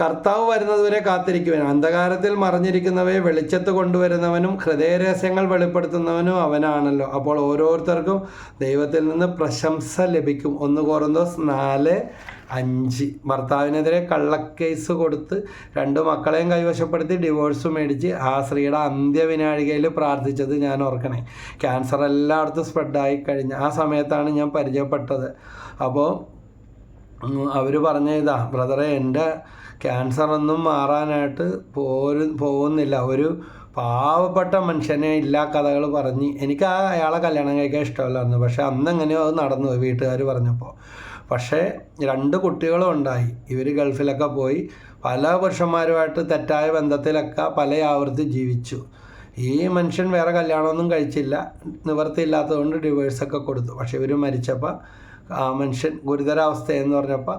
കർത്താവ് വരുന്നതുവരെ കാത്തിരിക്കുവൻ. അന്ധകാരത്തിൽ മറിഞ്ഞിരിക്കുന്നവയെ വെളിച്ചത്ത് കൊണ്ടുവരുന്നവനും ഹൃദയരഹസ്യങ്ങൾ വെളിപ്പെടുത്തുന്നവനും അവനാണല്ലോ. അപ്പോൾ ഓരോരുത്തർക്കും ദൈവത്തിൽ നിന്ന് പ്രശംസ ലഭിക്കും. ഒന്ന് കോറന്തോസ് നാല് അഞ്ച്. ഭർത്താവിനെതിരെ കള്ളക്കേസ് കൊടുത്ത് രണ്ട് മക്കളെയും കൈവശപ്പെടുത്തി ഡിവോഴ്സ് മേടിച്ച് ആ സ്ത്രീയുടെ അന്ത്യവിനാഴികയിൽ പ്രാർത്ഥിച്ചത് ഞാൻ ഓർക്കണേ. ക്യാൻസർ എല്ലായിടത്തും സ്പ്രെഡായി കഴിഞ്ഞ് ആ സമയത്താണ് ഞാൻ പരിചയപ്പെട്ടത്. അപ്പോൾ അവർ പറഞ്ഞ ഇതാ ബ്രദറെ എന്റെ ക്യാൻസർ ഒന്നും മാറാനായിട്ട് പോരു പോകുന്നില്ല. ഒരു പാവപ്പെട്ട മനുഷ്യനെ ഇല്ലാ കഥകൾ പറഞ്ഞ് എനിക്ക് ആ അയാളെ കല്യാണം കഴിക്കാൻ ഇഷ്ടമല്ലായിരുന്നു. പക്ഷേ അന്ന് എങ്ങനെയോ അത് നടന്നു വീട്ടുകാർ പറഞ്ഞപ്പോൾ. പക്ഷേ രണ്ട് കുട്ടികളും ഉണ്ടായി. ഇവർ ഗൾഫിലൊക്കെ പോയി പല പുരുഷന്മാരുമായിട്ട് തെറ്റായ ബന്ധത്തിലൊക്കെ പല ആവർത്തി ജീവിച്ചു. ഈ മനുഷ്യൻ വേറെ കല്യാണമൊന്നും കഴിച്ചില്ല. നിവർത്തിയില്ലാത്തതുകൊണ്ട് ഡിവോഴ്സൊക്കെ കൊടുത്തു. പക്ഷേ ഇവർ മരിച്ചപ്പോൾ ആ മനുഷ്യൻ ഗുരുതരാവസ്ഥയെന്ന് പറഞ്ഞപ്പോൾ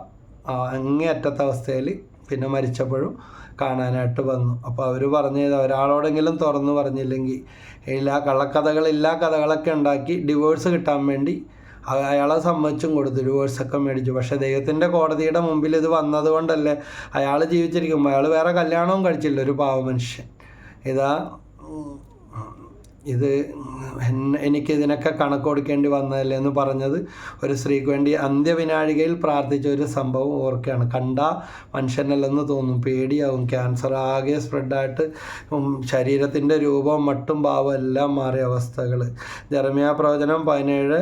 അങ്ങേ അങ്ങേയറ്റത്തെ അവസ്ഥയിൽ പിന്നെ മരിച്ചപ്പോഴും കാണാനായിട്ട് വന്നു. അപ്പോൾ അവർ പറഞ്ഞത് ഒരാളോടെങ്കിലും തുറന്നു പറഞ്ഞില്ലെങ്കിൽ എല്ലാ കള്ളക്കഥകൾ എല്ലാ കഥകളൊക്കെ ഉണ്ടാക്കി ഡിവോഴ്സ് കിട്ടാൻ വേണ്ടി അയാളെ സമ്മതിച്ചും കൊടുത്തു. ഡിവോഴ്സൊക്കെ മേടിച്ചു. പക്ഷേ ദൈവത്തിന്റെ കോടതിയുടെ മുമ്പിൽ ഇത് വന്നതുകൊണ്ടല്ലേ അയാൾ ജീവിച്ചിരിക്കുമ്പോൾ അയാൾ വേറെ കല്യാണവും കഴിച്ചില്ല ഒരു പാവ മനുഷ്യൻ. ഇതാ ഇത് എനിക്ക് ഇതിനൊക്കെ കണക്ക് കൊടുക്കേണ്ടി വന്നതല്ലേ എന്ന് പറഞ്ഞത് ഒരു സ്ത്രീക്ക് വേണ്ടി അന്ത്യവിനാഴികയിൽ പ്രാർത്ഥിച്ച ഒരു സംഭവം ഓർക്കുകയാണ്. കണ്ട മനുഷ്യനല്ലെന്ന് തോന്നും പേടിയാവും ക്യാൻസർ ആകെ സ്പ്രെഡായിട്ട് ശരീരത്തിന്റെ രൂപം മട്ടും ഭാവം എല്ലാം മാറിയ അവസ്ഥകൾ ജർമിയ പ്രവചനം പതിനേഴ്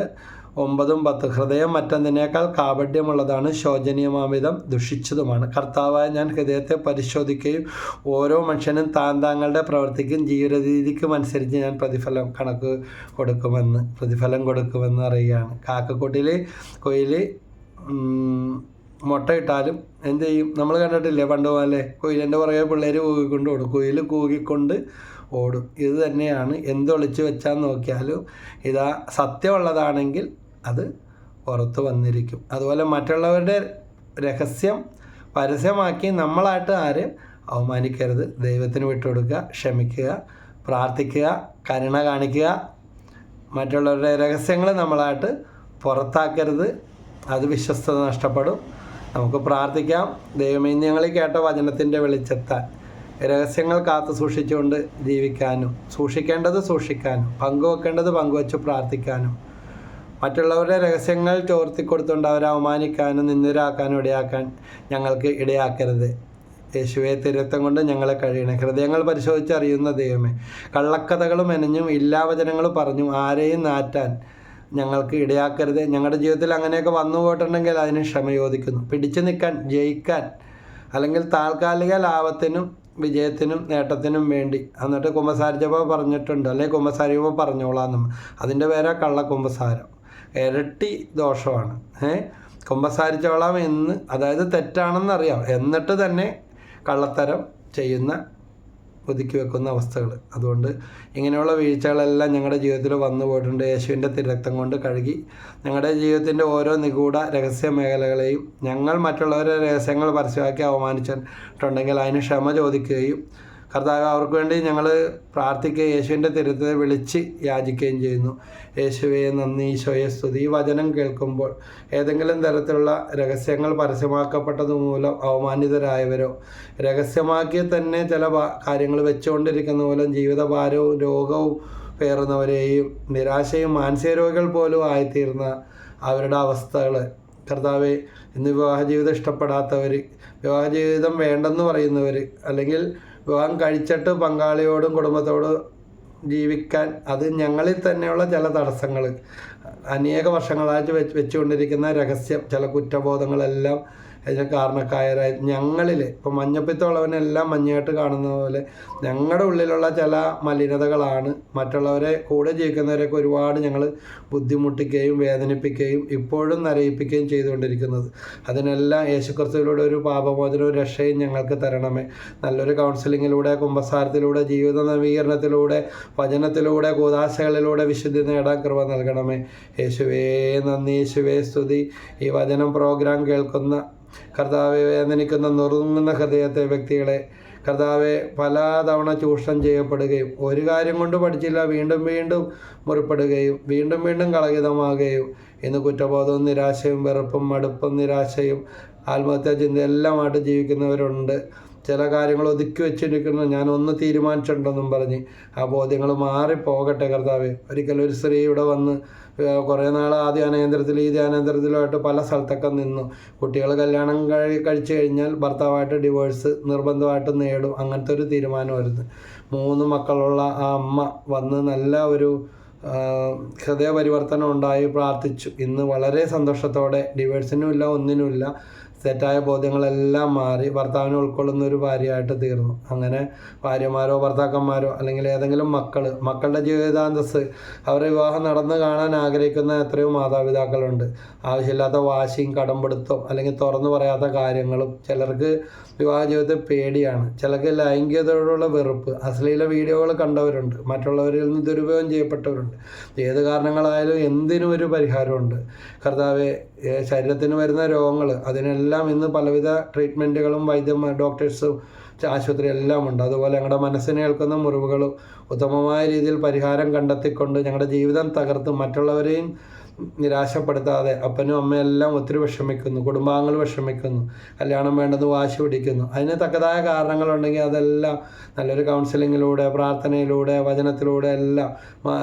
ഒമ്പതും പത്ത്. ഹൃദയം മറ്റൊന്നിനേക്കാൾ കാപഡ്യമുള്ളതാണ് ശോചനീയമാവിധം ദുഷിച്ചതുമാണ്. കർത്താവായ ഞാൻ ഹൃദയത്തെ പരിശോധിക്കുകയും ഓരോ മനുഷ്യനും താൻ താങ്കളുടെ പ്രവൃത്തിക്കും ജീവിതരീതിക്കും അനുസരിച്ച് ഞാൻ പ്രതിഫലം കണക്ക് കൊടുക്കുമെന്ന് പ്രതിഫലം കൊടുക്കുമെന്ന് അറിയുകയാണ്. കാക്കക്കൂട്ടിൽ കൊയിൽ മുട്ടയിട്ടാലും എന്ത് ചെയ്യും? നമ്മൾ കണ്ടിട്ടില്ലേ പണ്ട് പോലെ കൊയിലിന്റെ പുറകെ പിള്ളേർ കൂകിക്കൊണ്ട് ഓടും. കൊയിൽ കൂകിക്കൊണ്ട് ഓടും. ഇത് തന്നെയാണ് എന്തൊളിച്ച് വെച്ചാൽ നോക്കിയാലും ഇതാ സത്യമുള്ളതാണെങ്കിൽ അത് പുറത്ത് വന്നിരിക്കും. അതുപോലെ മറ്റുള്ളവരുടെ രഹസ്യം പരസ്യമാക്കി നമ്മളായിട്ട് ആരും അവമാനിക്കരുത്. ദൈവത്തിന് വിട്ടുകൊടുക്കുക ക്ഷമിക്കുക പ്രാർത്ഥിക്കുക കരുണ കാണിക്കുക. മറ്റുള്ളവരുടെ രഹസ്യങ്ങൾ നമ്മളായിട്ട് പുറത്താക്കരുത്. അത് വിശ്വസ്തത നഷ്ടപ്പെടും. നമുക്ക് പ്രാർത്ഥിക്കാം. ദൈവമേ ഞങ്ങളെ കേട്ട വചനത്തിന്റെ വെളിച്ചത്താൽ രഹസ്യങ്ങൾ കാത്തു സൂക്ഷിച്ചുകൊണ്ട് ജീവിക്കാനും സൂക്ഷിക്കേണ്ടത് സൂക്ഷിക്കാനും പങ്കുവെക്കേണ്ടത് പങ്കുവെച്ച് പ്രാർത്ഥിക്കാനും മറ്റുള്ളവരുടെ രഹസ്യങ്ങൾ ചോർത്തിക്കൊടുത്തുകൊണ്ട് അവരെ അവമാനിക്കാനും നിന്ദരാക്കാനും ഇടയാക്കാൻ ഞങ്ങൾക്ക് ഇടയാക്കരുത്. യേശുവെ തിരുത്തം കൊണ്ട് ഞങ്ങളെ കഴിയണേ. ഹൃദയങ്ങൾ പരിശോധിച്ചറിയുന്ന ദൈവമേ കള്ളക്കഥകളും എനഞ്ഞും ഇല്ലാവചനങ്ങളും പറഞ്ഞു ആരെയും നാറ്റാൻ ഞങ്ങൾക്ക് ഇടയാക്കരുത്. ഞങ്ങളുടെ ജീവിതത്തിൽ അങ്ങനെയൊക്കെ വന്നു പോയിട്ടുണ്ടെങ്കിൽ അതിന് ക്ഷമ ചോദിക്കുന്നു. പിടിച്ചു നിൽക്കാൻ ജയിക്കാൻ അല്ലെങ്കിൽ താൽക്കാലിക ലാഭത്തിനും വിജയത്തിനും നേട്ടത്തിനും വേണ്ടി. എന്നിട്ട് കുമ്പസാരിച്ചപ്പോൾ പറഞ്ഞിട്ടുണ്ട് അല്ലെങ്കിൽ കുമ്പസാരിക്കുമ്പോൾ പറഞ്ഞോളാം നമ്മൾ അതിന്റെ പേരാ കള്ള കുമ്പസാരം ഇരട്ടി ദോഷമാണ്. ഏഹ് കുമ്പസാരിച്ചോളാം എന്ന് അതായത് തെറ്റാണെന്നറിയാം. എന്നിട്ട് തന്നെ കള്ളത്തരം ചെയ്യുന്ന ഒതുക്കി വെക്കുന്ന അവസ്ഥകൾ അതുകൊണ്ട് ഇങ്ങനെയുള്ള വീഴ്ചകളെല്ലാം ഞങ്ങളുടെ ജീവിതത്തിൽ വന്നു പോയിട്ടുണ്ട്. യേശുവിന്റെ തിരക്തം കൊണ്ട് കഴുകി ഞങ്ങളുടെ ജീവിതത്തിന്റെ ഓരോ നിഗൂഢ രഹസ്യ മേഖലകളെയും ഞങ്ങൾ മറ്റുള്ളവരുടെ രഹസ്യങ്ങൾ പരസ്യമാക്കി അവമാനിച്ചിട്ടുണ്ടെങ്കിൽ അതിന് ക്ഷമ ചോദിക്കുകയും കർത്താവ് അവർക്ക് വേണ്ടി ഞങ്ങൾ പ്രാർത്ഥിക്കുക യേശുവിന്റെ തിരുത്തെ വിളിച്ച് യാചിക്കുകയും ചെയ്യുന്നു. യേശുവെ നന്ദി ഈശോയെ സ്തുതി. ഈ വചനം കേൾക്കുമ്പോൾ ഏതെങ്കിലും തരത്തിലുള്ള രഹസ്യങ്ങൾ പരസ്യമാക്കപ്പെട്ടത് മൂലം അവമാനിതരായവരോ? രഹസ്യമാക്കി തന്നെ ചില കാര്യങ്ങൾ വെച്ചുകൊണ്ടിരിക്കുന്ന മൂലം ജീവിതഭാരവും രോഗവും പേറുന്നവരെയും നിരാശയും മാനസിക രോഗികൾ പോലും ആയിത്തീർന്ന അവരുടെ അവസ്ഥകൾ. കർത്താവെ ഇന്ന് വിവാഹ ജീവിതം ഇഷ്ടപ്പെടാത്തവർ വിവാഹ ജീവിതം വേണ്ടെന്ന് പറയുന്നവർ അല്ലെങ്കിൽ വിവാഹം കഴിച്ചിട്ട് പങ്കാളിയോടും കുടുംബത്തോടും ജീവിക്കാൻ അത് ഞങ്ങളിൽ തന്നെയുള്ള ചില തടസ്സങ്ങൾ. അനേക വർഷങ്ങളായിട്ട് വെച്ച് വെച്ചുകൊണ്ടിരിക്കുന്ന രഹസ്യം ചില കുറ്റബോധങ്ങളെല്ലാം അതിന് കാരണക്കാരായി. ഞങ്ങളിൽ ഇപ്പോൾ മഞ്ഞപ്പിത്തമുള്ളവനെല്ലാം മഞ്ഞയായിട്ട് കാണുന്ന പോലെ ഞങ്ങളുടെ ഉള്ളിലുള്ള ചില മലിനതകളാണ്. മറ്റുള്ളവരെ കൂടെ ജീവിക്കുന്നവരെയൊക്കെ ഒരുപാട് ഞങ്ങൾ ബുദ്ധിമുട്ടിക്കുകയും വേദനിപ്പിക്കുകയും ഇപ്പോഴും നരയിപ്പിക്കുകയും ചെയ്തുകൊണ്ടിരിക്കുന്നത്. അതിനെല്ലാം യേശുക്രിസ്തുവിലൂടെ ഒരു പാപമോചനവും രക്ഷയും ഞങ്ങൾക്ക് തരണമേ. നല്ലൊരു കൗൺസിലിങ്ങിലൂടെ കുംഭസാരത്തിലൂടെ ജീവിത നവീകരണത്തിലൂടെ വചനത്തിലൂടെ കൂതാശകളിലൂടെ വിശുദ്ധി നേടാൻ കൃപ നൽകണമേ. യേശുവേ നന്ദി. യേശുവേ സ്തുതി. ഈ വചനം പ്രോഗ്രാം കേൾക്കുന്ന കർത്താവെ വേദനിക്കുന്ന നുറുങ്ങുന്ന ഹൃദയത്തെ വ്യക്തികളെ കർത്താവെ പല തവണ ചൂഷണം ചെയ്യപ്പെടുകയും ഒരു കാര്യം കൊണ്ട് പഠിച്ചില്ല വീണ്ടും വീണ്ടും മുറിപ്പെടുകയും വീണ്ടും വീണ്ടും കളകിതമാകുകയും ഇന്ന് കുറ്റബോധവും നിരാശയും വെറുപ്പും മടുപ്പും നിരാശയും ആത്മഹത്യാ ചിന്ത എല്ലാമായിട്ട് ജീവിക്കുന്നവരുണ്ട്. ചില കാര്യങ്ങൾ ഒതുക്കി വെച്ചിരിക്കുന്നു. ഞാൻ ഒന്ന് തീരുമാനിച്ചിട്ടുണ്ടെന്നും പറഞ്ഞ് ആ ബോധ്യങ്ങൾ മാറിപ്പോകട്ടെ കർത്താവ്. ഒരിക്കലും ഒരു സ്ത്രീ ഇവിടെ വന്ന് കുറേ നാൾ ആ ധ്യാനകേന്ദ്രത്തിൽ ഈ ധ്യാനേന്ദ്രത്തിലുമായിട്ട് പല സ്ഥലത്തൊക്കെ നിന്നു. കുട്ടികൾ കല്യാണം കഴി കഴിച്ചു കഴിഞ്ഞാൽ ഭർത്താവായിട്ട് ഡിവോഴ്സ് നിർബന്ധമായിട്ട് നേടും. അങ്ങനത്തെ ഒരു തീരുമാനമായിരുന്നു. മൂന്ന് മക്കളുള്ള ആ അമ്മ വന്ന് നല്ല ഒരു ഹൃദയ പരിവർത്തനം ഉണ്ടായി പ്രാർത്ഥിച്ചു. ഇന്ന് വളരെ സന്തോഷത്തോടെ ഡിവേഴ്സിനുമില്ല ഒന്നിനുമില്ല. തെറ്റായ ബോധ്യങ്ങളെല്ലാം മാറി ഭർത്താവിനെ ഉൾക്കൊള്ളുന്ന ഒരു ഭാര്യയായിട്ട് തീർന്നു. അങ്ങനെ ഭാര്യമാരോ ഭർത്താക്കന്മാരോ അല്ലെങ്കിൽ ഏതെങ്കിലും മക്കൾ മക്കളുടെ ജീവിതാന്തസ് അവരുടെ വിവാഹം നടന്നു കാണാൻ ആഗ്രഹിക്കുന്ന എത്രയോ മാതാപിതാക്കളുണ്ട്. ആവശ്യമില്ലാത്ത വാശിയും കടമ്പെടുത്തോ അല്ലെങ്കിൽ തുറന്നു പറയാത്ത കാര്യങ്ങളും ചിലർക്ക് വിവാഹ ജീവിതത്തിൽ പേടിയാണ്. ചിലർക്ക് ലൈംഗികതയോടുള്ള വെറുപ്പ് അശ്ലീല വീഡിയോകൾ കണ്ടവരുണ്ട്. മറ്റുള്ളവരിൽ നിന്ന് ദുരുപയോഗം ചെയ്യപ്പെട്ടവരുണ്ട്. ഏത് കാരണങ്ങളായാലും എന്തിനും ഒരു പരിഹാരമുണ്ട്. കർത്താവ് ശരീരത്തിന് വരുന്ന രോഗങ്ങൾ അതിനെല്ലാം ഇന്ന് പലവിധ ട്രീറ്റ്മെന്റുകളും വൈദ്യ ഡോക്ടേഴ്സും ആശുപത്രി എല്ലാം ഉണ്ട്. അതുപോലെ ഞങ്ങളുടെ മനസ്സിനെ ഏൽക്കുന്ന മുറിവുകളും ഉത്തമമായ രീതിയിൽ പരിഹാരം കണ്ടെത്തിക്കൊണ്ട് ഞങ്ങളുടെ ജീവിതം തകർത്ത് മറ്റുള്ളവരെയും നിരാശപ്പെടുത്താതെ അപ്പനും അമ്മയെല്ലാം ഒത്തിരി വിഷമിക്കുന്നു കുടുംബാംഗങ്ങൾ വിഷമിക്കുന്നു കല്യാണം വേണ്ടത് വാശി പിടിക്കുന്നു. അതിന് തക്കതായ കാരണങ്ങളുണ്ടെങ്കിൽ അതെല്ലാം നല്ലൊരു കൗൺസിലിങ്ങിലൂടെ പ്രാർത്ഥനയിലൂടെ വചനത്തിലൂടെ എല്ലാം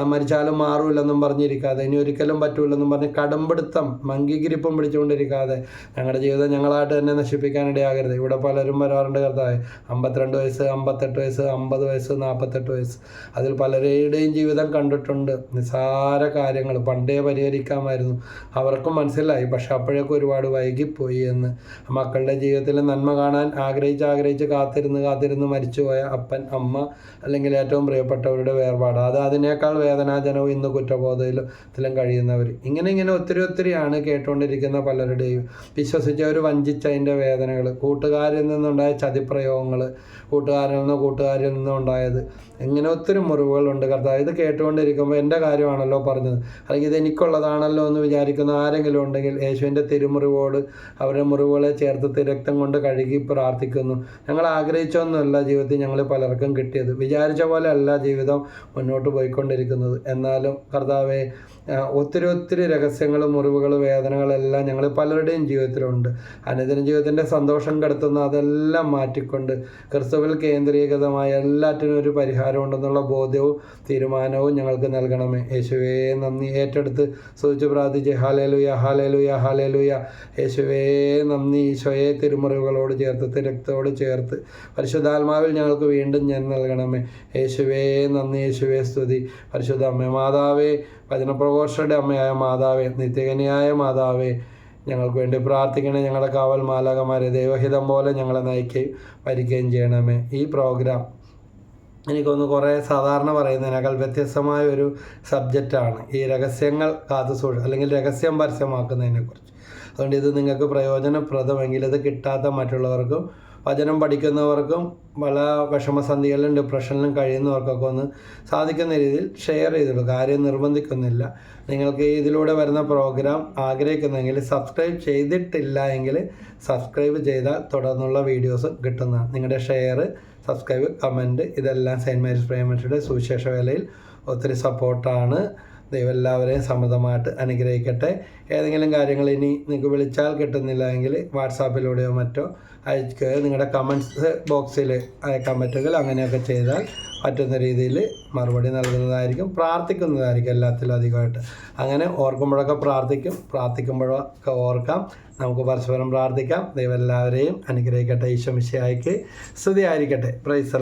മരിച്ചാലും മാറൂലെന്നും പറഞ്ഞിരിക്കാതെ ഇനി ഒരിക്കലും പറ്റൂലെന്നും പറഞ്ഞ് കടമ്പിടുത്തം മങ്കിഗിരിപ്പം പിടിച്ചുകൊണ്ടിരിക്കാതെ ഞങ്ങളുടെ ജീവിതം ഞങ്ങളായിട്ട് തന്നെ നശിപ്പിക്കാനിടയാകരുത് ഇവിടെ പലരും വരാറുണ്ട് കർത്താവ് അമ്പത്തിരണ്ട് വയസ്സ് അമ്പത്തെട്ട് വയസ്സ് അമ്പത് വയസ്സ് നാൽപ്പത്തെട്ട് വയസ്സ്. അതിൽ പലരുടെയും ജീവിതം കണ്ടിട്ടുണ്ട്. നിസാര കാര്യങ്ങൾ പണ്ടേ പരിഹരിക്കും അനുഭവിക്കാമായിരുന്നു അവർക്കും മനസ്സിലായി. പക്ഷെ അപ്പോഴേക്കും ഒരുപാട് വൈകിപ്പോയി എന്ന്. മക്കളുടെ ജീവിതത്തിലെ നന്മ കാണാൻ ആഗ്രഹിച്ച് ആഗ്രഹിച്ച് കാത്തിരുന്ന് കാത്തിരുന്ന് മരിച്ചുപോയ അപ്പൻ അമ്മ അല്ലെങ്കിൽ ഏറ്റവും പ്രിയപ്പെട്ടവരുടെ വേർപാട്. അത് അതിനേക്കാൾ വേദനാജനവും ഇന്ന് കുറ്റബോധത്തിലും കഴിയുന്നവർ ഇങ്ങനെ ഇങ്ങനെ ഒത്തിരി ഒത്തിരിയാണ് കേട്ടുകൊണ്ടിരിക്കുന്ന പലരുടെയും വിശ്വസിച്ചവർ വഞ്ചിച്ചതിന്റെ വേദനകൾ കൂട്ടുകാരിൽ നിന്നുണ്ടായ ചതിപ്രയോഗങ്ങൾ കൂട്ടുകാരിൽ നിന്നോ കൂട്ടുകാരിൽ നിന്നോ ഉണ്ടായത് ഇങ്ങനെ ഒത്തിരി മുറിവുകളുണ്ട്. കർത്താവ് ഇത് കേട്ടുകൊണ്ടിരിക്കുമ്പോൾ എന്റെ കാര്യമാണല്ലോ പറഞ്ഞത്. അല്ലെങ്കിൽ ഇത് എനിക്കുള്ളതാണല്ലോ എന്ന് വിചാരിക്കുന്ന ആരെങ്കിലും ഉണ്ടെങ്കിൽ യേശുവിന്റെ തിരുമുറിവോട് അവരുടെ മുറിവുകളെ ചേർത്ത് തിരക്തം കൊണ്ട് കഴുകി പ്രാർത്ഥിക്കുന്നു. ഞങ്ങൾ ആഗ്രഹിച്ചൊന്നുമല്ല ജീവിതത്തിൽ ഞങ്ങൾ പലർക്കും കിട്ടിയത്. വിചാരിച്ച പോലെ അല്ല ജീവിതം മുന്നോട്ട് പോയിക്കൊണ്ടിരിക്കുന്നത്. എന്നാലും കർത്താവെ ഒത്തിരി ഒത്തിരി രഹസ്യങ്ങൾ മുറിവുകൾ വേദനകളെല്ലാം ഞങ്ങൾ പലരുടെയും ജീവിതത്തിലുണ്ട്. അനുദിന ജീവിതത്തിന്റെ സന്തോഷം കെടുത്തുന്ന അതെല്ലാം മാറ്റിക്കൊണ്ട് ക്രിസ്തുവിൽ കേന്ദ്രീകൃതമായ എല്ലാറ്റിനും ഒരു പരിഹാരം ഉണ്ടെന്നുള്ള ബോധ്യവും തീരുമാനവും ഞങ്ങൾക്ക് നൽകണമേ. യേശുവേ നന്ദി. ഏറ്റെടുത്ത് സൂചിച്ച് പ്രാർത്ഥിച്ച് ഹാലേലുയ ഹാലേലുയ ഹാലേലുയ. യേശുവേ നന്ദി. ഈശോയെ തിരുമുറിവുകളോട് ചേർത്ത് തിരക്തോട് ചേർത്ത് പരിശുദ്ധാത്മാവിൽ ഞങ്ങൾക്ക് വീണ്ടും ഞാൻ നൽകണമേ. യേശുവേ നന്ദി. യേശുവേ സ്തുതി. പരിശുദ്ധ അമ്മ മാതാവേ വചനപ്രഘോഷയുടെ അമ്മയായ മാതാവേ നിത്യകനിയായ മാതാവേ ഞങ്ങൾക്ക് വേണ്ടി പ്രാർത്ഥിക്കണേ ഞങ്ങളുടെ കാവൽ മാലാകമാരെ ദൈവഹിതം പോലെ ഞങ്ങളെ നയിക്കുകയും ഭരിക്കുകയും ചെയ്യണമേ. ഈ പ്രോഗ്രാം എനിക്കൊന്ന് കുറേ സാധാരണ പറയുന്നതിനേക്കാൾ വ്യത്യസ്തമായ ഒരു സബ്ജക്റ്റാണ് ഈ രഹസ്യങ്ങൾ കാത്തു സൂക്ഷ അല്ലെങ്കിൽ രഹസ്യം പരസ്യമാക്കുന്നതിനെക്കുറിച്ച്. അതുകൊണ്ട് ഇത് നിങ്ങൾക്ക് പ്രയോജനപ്രദമെങ്കിൽ ഇത് കിട്ടാത്ത മറ്റുള്ളവർക്കും വചനം പഠിക്കുന്നവർക്കും പല വിഷമസന്ധികളിലും ഡിപ്രഷനിലും കഴിയുന്നവർക്കൊക്കെ ഒന്ന് സാധിക്കുന്ന രീതിയിൽ ഷെയർ ചെയ്തിടുക കാര്യം നിർബന്ധിക്കുന്നില്ല. നിങ്ങൾക്ക് ഇതിലൂടെ വരുന്ന പ്രോഗ്രാം ആഗ്രഹിക്കുന്നെങ്കിൽ സബ്സ്ക്രൈബ് ചെയ്തിട്ടില്ല എങ്കിൽ സബ്സ്ക്രൈബ് ചെയ്താൽ തുടർന്നുള്ള വീഡിയോസ് കിട്ടുന്നതാണ്. നിങ്ങളുടെ ഷെയർ സബ്സ്ക്രൈബ് കമന്റ് ഇതെല്ലാം സെയിന്റ് മേരീസ് പ്രേമറ്റിയുടെ സുവിശേഷ വേലയിൽ ഒത്തിരി സപ്പോർട്ടാണ് ദൈവം എല്ലാവരെയും സമ്മതമായിട്ട് അനുഗ്രഹിക്കട്ടെ. ഏതെങ്കിലും കാര്യങ്ങൾ ഇനി നിങ്ങൾക്ക് വിളിച്ചാൽ കിട്ടുന്നില്ല എങ്കിൽ വാട്സാപ്പിലൂടെയോ മറ്റോ അയക്കുക നിങ്ങളുടെ കമൻസ് ബോക്സിൽ അയക്കാൻ പറ്റുമെങ്കിൽ അങ്ങനെയൊക്കെ ചെയ്താൽ പറ്റുന്ന രീതിയിൽ മറുപടി നൽകുന്നതായിരിക്കും പ്രാർത്ഥിക്കുന്നതായിരിക്കും എല്ലാത്തിലും അധികമായിട്ട്. അങ്ങനെ ഓർക്കുമ്പോഴൊക്കെ പ്രാർത്ഥിക്കും പ്രാർത്ഥിക്കുമ്പോഴൊക്കെ ഓർക്കാം. നമുക്ക് പരസ്പരം പ്രാർത്ഥിക്കാം. ദൈവം എല്ലാവരെയും അനുഗ്രഹിക്കട്ടെ ഈശോ മിശിഹായ്ക്ക് സ്തുതി ആയിരിക്കട്ടെ പ്രൈസ്